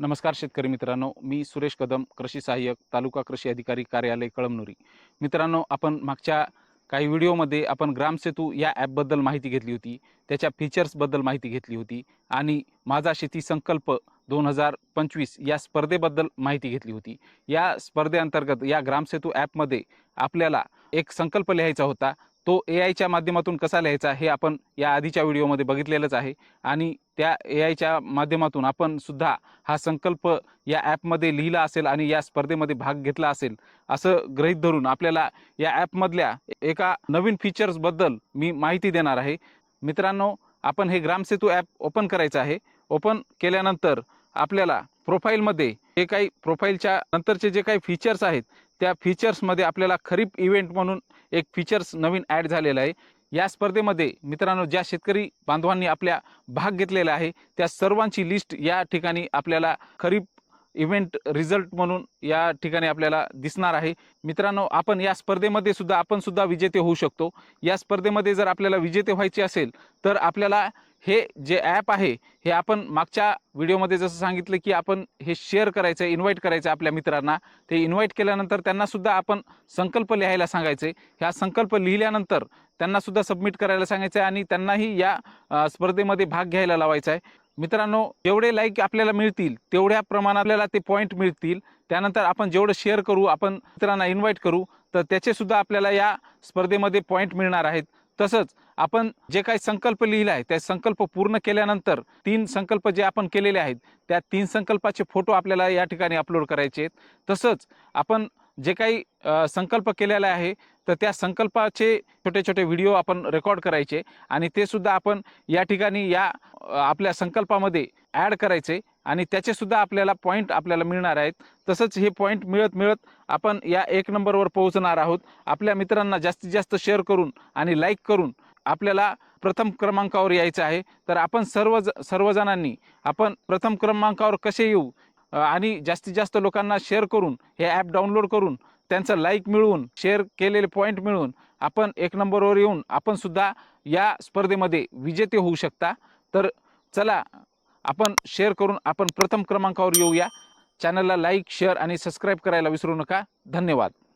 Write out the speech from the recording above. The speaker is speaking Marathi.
नमस्कार शेतकरी मित्रांनो मी सुरेश कदम कृषी सहाय्यक तालुका कृषी अधिकारी कार्यालय कळमनुरी. मित्रांनो आपण मागच्या काही व्हिडिओमध्ये आपण ग्रामसेतू या ॲपबद्दल माहिती घेतली होती त्याच्या फीचर्सबद्दल माहिती घेतली होती आणि माझा शेती संकल्प दोन हजार पंचवीस या स्पर्धेबद्दल माहिती घेतली होती. या स्पर्धेअंतर्गत या ग्रामसेतू ॲपमध्ये आपल्याला एक संकल्प लिहायचा होता तो ए आयच्या माध्यमातून कसा लिहायचा हे आपण या आधीच्या व्हिडिओमध्ये बघितलेलंच आहे. आणि त्या ए आयच्या माध्यमातून आपण सुद्धा हा संकल्प या ॲपमध्ये लिहिला असेल आणि या स्पर्धेमध्ये भाग घेतला असेल असं गृहीत धरून आपल्याला या ॲपमधल्या एका नवीन फीचर्सबद्दल मी माहिती देणार आहे. मित्रांनो आपण हे ग्रामसेतू ॲप ओपन करायचं आहे. ओपन केल्यानंतर आपल्याला प्रोफाईलमध्ये जे काही प्रोफाईलच्या नंतरचे जे काही फीचर्स आहेत त्या फीचर्समध्ये आपल्याला खरीप इव्हेंट म्हणून एक फीचर्स नवीन ॲड झालेलं आहे. या स्पर्धेमध्ये मित्रांनो ज्या शेतकरी बांधवांनी आपल्या भाग घेतलेला आहे त्या सर्वांची लिस्ट या ठिकाणी आपल्याला खरीप इव्हेंट रिझल्ट म्हणून या ठिकाणी आपल्याला दिसणार आहे. मित्रांनो आपण या स्पर्धेमध्ये सुद्धा आपण सुद्धा विजेते होऊ शकतो. या स्पर्धेमध्ये जर आपल्याला विजेते व्हायचे असेल तर आपल्याला हे जे ॲप आहे हे आपण मागच्या व्हिडिओमध्ये जसं सांगितलं की आपण हे शेअर करायचं आहे इन्व्हाइट करायचं आहे आपल्या मित्रांना. ते इन्व्हाइट केल्यानंतर त्यांनासुद्धा आपण संकल्प लिहायला सांगायचे ह्या संकल्प लिहिल्यानंतर त्यांनासुद्धा सबमिट करायला सांगायचं आहे आणि त्यांनाही या स्पर्धेमध्ये भाग घ्यायला लावायचा आहे मित्रांनो जेवढे लाईक आपल्याला मिळतील तेवढ्या प्रमाणात आपल्याला ते पॉईंट मिळतील. त्यानंतर आपण जेवढं शेअर करू आपण मित्रांना इन्व्हाइट करू तर त्याचेसुद्धा आपल्याला या स्पर्धेमध्ये पॉईंट मिळणार आहेत. तसंच आपण जे काही संकल्प लिहिला आहे त्या संकल्प पूर्ण केल्यानंतर तीन संकल्प जे आपण केलेले आहेत त्या तीन संकल्पाचे फोटो आपल्याला या ठिकाणी अपलोड करायचे आहेत. तसंच आपण जे काही संकल्प केलेला आहे तर त्या संकल्पाचे छोटे छोटे व्हिडिओ आपण रेकॉर्ड करायचे. आणि ते सुद्धा आपण या ठिकाणी या आपल्या संकल्पामध्ये ॲड करायचे आणि त्याचे सुद्धा आपल्याला पॉईंट आपल्याला मिळणार आहेत. तसंच हे पॉईंट मिळत मिळत आपण या एक नंबरवर पोहोचणार आहोत. आपल्या मित्रांना जास्तीत जास्त शेअर करून आणि लाईक करून आपल्याला प्रथम क्रमांकावर यायचं आहे. तर आपण सर्व सर्वजणांनी आपण प्रथम क्रमांकावर कसे येऊ? आणि जास्तीत जास्त लोकांना शेअर करून हे ॲप डाउनलोड करून त्यांचं लाईक मिळवून शेअर केलेले पॉईंट मिळवून आपण एक नंबरवर येऊन आपण सुद्धा या स्पर्धेमध्ये विजेते होऊ शकता. तर चला आपण शेअर करून आपण प्रथम क्रमांकावर येऊया. चॅनलला लाईक शेअर आणि सबस्क्राईब करायला विसरू नका. धन्यवाद.